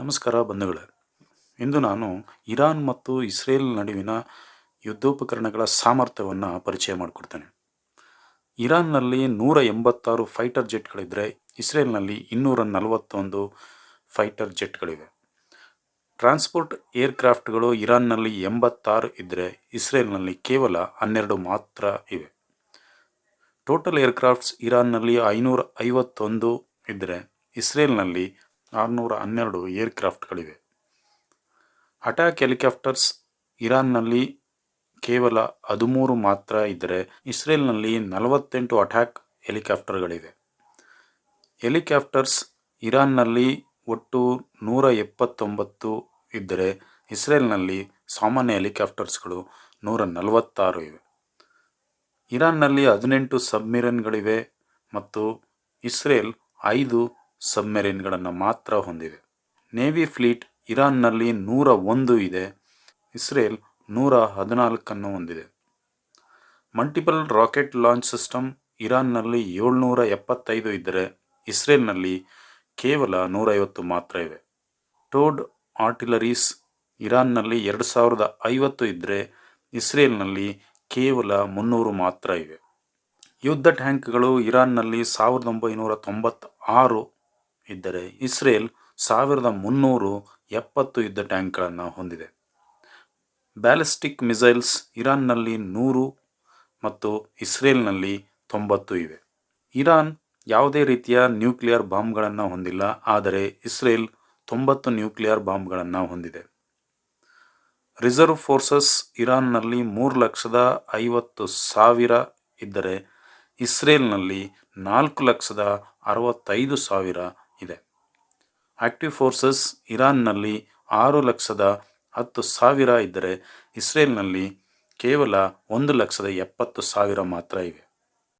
ನಮಸ್ಕಾರ ಬಂಧುಗಳೇ. ಇಂದು ನಾನು ಇರಾನ್ ಮತ್ತು ಇಸ್ರೇಲ್ ನಡುವಿನ ಯುದ್ಧೋಪಕರಣಗಳ ಸಾಮರ್ಥ್ಯವನ್ನು ಪರಿಚಯ ಮಾಡಿಕೊಡ್ತೇನೆ. ಇರಾನ್ನಲ್ಲಿ ನೂರ ಎಂಬತ್ತಾರು ಫೈಟರ್ ಜೆಟ್ಗಳಿದ್ದರೆ ಇಸ್ರೇಲ್ನಲ್ಲಿ ಇನ್ನೂರ ನಲವತ್ತೊಂದು ಫೈಟರ್ ಜೆಟ್ಗಳಿವೆ. ಟ್ರಾನ್ಸ್ಪೋರ್ಟ್ ಏರ್ಕ್ರಾಫ್ಟ್ಗಳು ಇರಾನ್ನಲ್ಲಿ ಎಂಬತ್ತಾರು ಇದ್ದರೆ ಇಸ್ರೇಲ್ನಲ್ಲಿ ಕೇವಲ ಹನ್ನೆರಡು ಮಾತ್ರ ಇವೆ. ಟೋಟಲ್ ಏರ್ಕ್ರಾಫ್ಟ್ಸ್ ಇರಾನ್ನಲ್ಲಿ ಐನೂರ ಐವತ್ತೊಂದು ಇದ್ದರೆ ಇಸ್ರೇಲ್ನಲ್ಲಿ ಆರುನೂರ ಹನ್ನೆರಡು ಏರ್ಕ್ರಾಫ್ಟ್ಗಳಿವೆ. ಅಟ್ಯಾಕ್ ಹೆಲಿಕಾಪ್ಟರ್ಸ್ ಇರಾನ್ನಲ್ಲಿ ಕೇವಲ ಹದಿಮೂರು ಮಾತ್ರ ಇದ್ದರೆ ಇಸ್ರೇಲ್ನಲ್ಲಿ ನಲವತ್ತೆಂಟು ಅಟ್ಯಾಕ್ ಹೆಲಿಕಾಪ್ಟರ್ಗಳಿವೆ. ಹೆಲಿಕಾಪ್ಟರ್ಸ್ ಇರಾನ್ನಲ್ಲಿ ಒಟ್ಟು ನೂರ ಎಪ್ಪತ್ತೊಂಬತ್ತು ಇದ್ದರೆ ಇಸ್ರೇಲ್ನಲ್ಲಿ ಸಾಮಾನ್ಯ ಹೆಲಿಕಾಪ್ಟರ್ಸ್ಗಳು ನೂರ ನಲವತ್ತಾರು ಇವೆ. ಇರಾನ್ನಲ್ಲಿ ಹದಿನೆಂಟು ಸಬ್ಮಿರನ್ಗಳಿವೆ ಮತ್ತು ಇಸ್ರೇಲ್ ಐದು ಸಬ್ಮೆರಿನ್ಗಳನ್ನು ಮಾತ್ರ ಹೊಂದಿವೆ. ನೇವಿ ಫ್ಲೀಟ್ ಇರಾನ್ನಲ್ಲಿ ನೂರ ಒಂದು ಇದೆ. ಇಸ್ರೇಲ್ ನೂರ ಹದಿನಾಲ್ಕನ್ನು ಹೊಂದಿದೆ. ಮಲ್ಟಿಪಲ್ ರಾಕೆಟ್ ಲಾಂಚ್ ಸಿಸ್ಟಮ್ ಇರಾನ್ನಲ್ಲಿ ಏಳ್ನೂರ ಎಪ್ಪತ್ತೈದು ಇದ್ದರೆ ಇಸ್ರೇಲ್ನಲ್ಲಿ ಕೇವಲ ನೂರೈವತ್ತು ಮಾತ್ರ ಇವೆ. ಟೋಡ್ ಆರ್ಟಿಲರೀಸ್ ಇರಾನ್ನಲ್ಲಿ ಎರಡು ಸಾವಿರದ ಐವತ್ತು ಇದ್ದರೆ ಇಸ್ರೇಲ್ನಲ್ಲಿ ಕೇವಲ ಮುನ್ನೂರು ಮಾತ್ರ ಇವೆ. ಯುದ್ಧ ಟ್ಯಾಂಕ್ಗಳು ಇರಾನ್ನಲ್ಲಿ ಸಾವಿರದ ಒಂಬೈನೂರ ತೊಂಬತ್ತಾರು ಇದ್ದರೆ ಇಸ್ರೇಲ್ ಸಾವಿರದ ಮುನ್ನೂರು ಎಪ್ಪತ್ತು ಯುದ್ಧ ಟ್ಯಾಂಕ್ಗಳನ್ನು ಹೊಂದಿದೆ. ಬ್ಯಾಲಿಸ್ಟಿಕ್ ಮಿಸೈಲ್ಸ್ ಇರಾನ್ನಲ್ಲಿ ನೂರು ಮತ್ತು ಇಸ್ರೇಲ್ನಲ್ಲಿ ತೊಂಬತ್ತು ಇವೆ. ಇರಾನ್ ಯಾವುದೇ ರೀತಿಯ ನ್ಯೂಕ್ಲಿಯರ್ ಬಾಂಬ್ಗಳನ್ನು ಹೊಂದಿಲ್ಲ, ಆದರೆ ಇಸ್ರೇಲ್ ತೊಂಬತ್ತು ನ್ಯೂಕ್ಲಿಯರ್ ಬಾಂಬ್ಗಳನ್ನು ಹೊಂದಿದೆ. ರಿಸರ್ವ್ ಫೋರ್ಸಸ್ ಇರಾನ್ನಲ್ಲಿ ಮೂರು ಲಕ್ಷದ ಐವತ್ತು ಸಾವಿರ ಇದ್ದರೆ ಇಸ್ರೇಲ್ನಲ್ಲಿ ನಾಲ್ಕು ಲಕ್ಷದ ಅರವತ್ತೈದು ಸಾವಿರ ಇದೆ. ಆಕ್ಟಿವ್ ಫೋರ್ಸಸ್ ಇರಾನ್ನಲ್ಲಿ ಆರು ಲಕ್ಷದ ಹತ್ತು ಸಾವಿರ ಇದ್ದರೆ ಇಸ್ರೇಲ್ನಲ್ಲಿ ಕೇವಲ ಒಂದು ಲಕ್ಷದ ಎಪ್ಪತ್ತು ಸಾವಿರ ಮಾತ್ರ ಇವೆ.